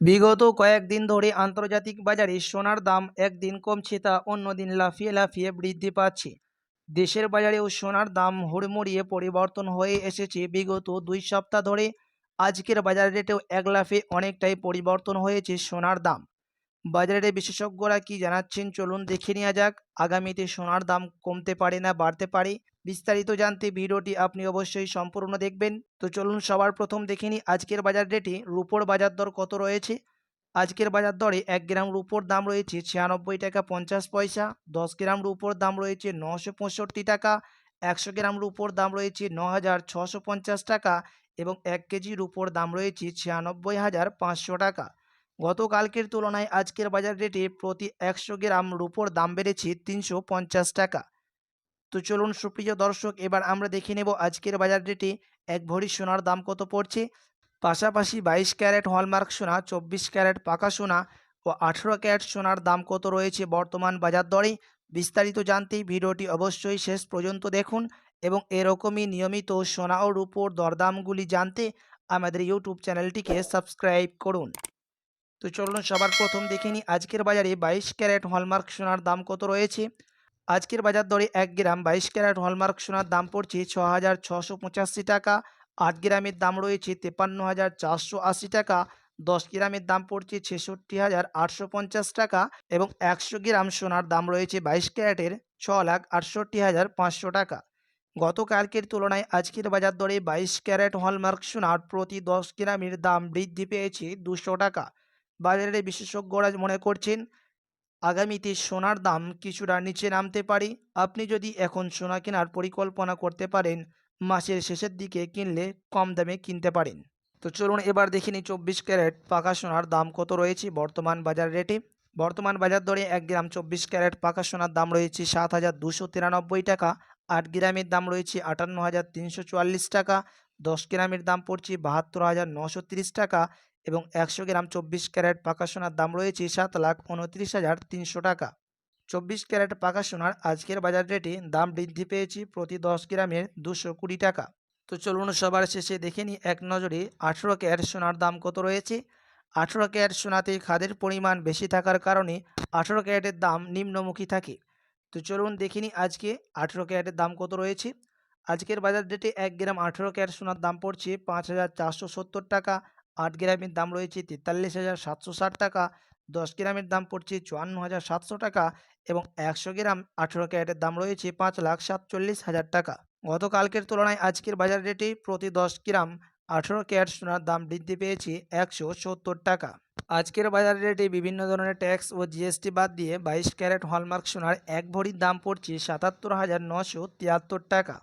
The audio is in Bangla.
বিগত কয়েকদিন ধরে আন্তর্জাতিক বাজারে সোনার দাম একদিন কমছে তা অন্যদিন লাফিয়ে লাফিয়ে বৃদ্ধি পাচ্ছে। দেশের বাজারেও সোনার দাম হুড়মুড়িয়ে পরিবর্তন হয়ে এসেছে। বিগত দুই সপ্তাহ ধরে আজকের বাজার রেটেও এক লাফে অনেকটাই পরিবর্তন হয়েছে সোনার দাম। বাজারে বিশেষজ্ঞরা কি জানাচ্ছেন? চলুন দেখে নেওয়া যাক। আগামীতে সোনার দাম কমতে পারে না বাড়তে পারে? বিস্তারিত জানতে ভিডিওটি আপনি অবশ্যই সম্পূর্ণ দেখবেন। তো চলুন সবার প্রথম দেখে নিই আজকের বাজার রেটে রুপোর বাজার দর কত রয়েছে? আজকের বাজার দরে এক গ্রাম রুপোর দাম রয়েছে ছিয়ানব্বই টাকা পঞ্চাশ পয়সা, দশ গ্রাম রুপোর দাম রয়েছে নশো পঁয়ষট্টি টাকা, একশো গ্রাম রুপোর দাম রয়েছে ন হাজার ছশো পঞ্চাশ টাকা এবং এক কেজি রুপোর দাম রয়েছে ছিয়ানব্বই হাজার পাঁচশো টাকা। গতকালকের তুলনায় আজকের বাজার রেটে প্রতি একশো গ্রাম রুপোর দাম বেড়েছে তিনশো পঞ্চাশ টাকা। তো চলুন সুপ্রিয় দর্শক, এবার আমরা দেখে নেব আজকের বাজার ডেটে এক ভরি সোনার দাম কত পড়ছে। পাশাপাশি বাইশ ক্যারেট হলমার্ক সোনা, চব্বিশ ক্যারেট পাকা সোনা ও আঠেরো ক্যারেট সোনার দাম কত রয়েছে বর্তমান বাজার দরে? বিস্তারিত জানতে ভিডিওটি অবশ্যই শেষ পর্যন্ত দেখুন এবং এরকমই নিয়মিত সোনা ও রূপোর দরদামগুলি জানতে আমাদের ইউটিউব চ্যানেলটিকে সাবস্ক্রাইব করুন। তো চলুন সবার প্রথম দেখে আজকের বাজারে বাইশ ক্যারেট হলমার্ক সোনার দাম কত রয়েছে। আজকের বাজার দরে এক গ্রাম বাইশ ক্যারেট হলমার্ক সোনার দাম পড়ছে ছ হাজার ছশো পঁচাশি টাকা। আট গ্রামের দাম রয়েছে তেপান্ন হাজার চারশো আশি টাকা। দশ গ্রামের দাম পড়ছে ছেষট্টি হাজার আটশো পঞ্চাশ টাকা এবং একশো গ্রাম সোনার দাম রয়েছে বাইশ ক্যারেটের ছ লাখ আটষট্টি হাজার পাঁচশো টাকা। গতকালকের তুলনায় আজকের বাজার দরে বাইশ ক্যারেট হলমার্ক সোনার প্রতি দশ গ্রামের দাম বৃদ্ধি পেয়েছে দুশো টাকা। বাজারে বিশেষজ্ঞরা মনে করছেন আগামীতে সোনার দাম কিছুটা নিচে নামতে পারে। আপনি যদি এখন সোনা কেনার পরিকল্পনা করতে পারেন, মাসের শেষের দিকে কিনলে কম দামে কিনতে পারেন। তো চলুন এবার দেখে নিই চব্বিশ ক্যারেট পাকা সোনার দাম কত রয়েছে বর্তমান বাজার রেটে। বর্তমান বাজার দরে এক গ্রাম চব্বিশ ক্যারেট পাকা সোনার দাম রয়েছে সাত হাজার দুশো তিরানব্বই টাকা, আট গ্রামের দাম রয়েছে আটান্ন হাজার তিনশো চুয়াল্লিশ টাকা, দশ গ্রামের দাম পড়ছে বাহাত্তর হাজার নশো তিরিশ টাকা এবং একশো গ্রাম চব্বিশ ক্যারেট পাকা সোনার দাম রয়েছে সাত লাখ উনত্রিশ হাজার তিনশো টাকা। চব্বিশ ক্যারেট পাকা সোনার আজকের বাজার রেটে দাম বৃদ্ধি পেয়েছে প্রতি দশ গ্রামের দুশো কুড়ি টাকা। তো চলুন সবার শেষে দেখে নিই এক নজরে আঠেরো ক্যারেট সোনার দাম কত রয়েছে। আঠেরো ক্যারেট সোনাতে খাদের পরিমাণ বেশি থাকার কারণে আঠেরো ক্যারেটের দাম নিম্নমুখী থাকে। তো চলুন দেখে নিই আজকে আঠেরো ক্যারেটের দাম কত রয়েছে। আজকের বাজার রেটে এক গ্রাম আঠেরো ক্যারেট সোনার দাম পড়ছে পাঁচ হাজার চারশো সত্তর টাকা। আট গ্রামের দাম রয়েছে তেতাল্লিশ হাজার সাতশো ষাট টাকা, দশ গ্রামের দাম পড়ছে চুয়ান্ন হাজার সাতশো টাকা এবং একশো গ্রাম আঠেরো ক্যারেটের দাম রয়েছে পাঁচ লাখ সাতচল্লিশ হাজার টাকা। গতকালকের তুলনায় আজকের বাজার রেটে প্রতি দশ গ্রাম আঠেরো ক্যারেট সোনার দাম বৃদ্ধি পেয়েছে একশো সত্তর টাকা। আজকের বাজার রেটে বিভিন্ন ধরনের ট্যাক্স ও জিএসটি বাদ দিয়ে বাইশ ক্যারেট হলমার্ক সোনার এক ভরির দাম পড়ছে সাতাত্তর হাজার নশো তিয়াত্তর টাকা।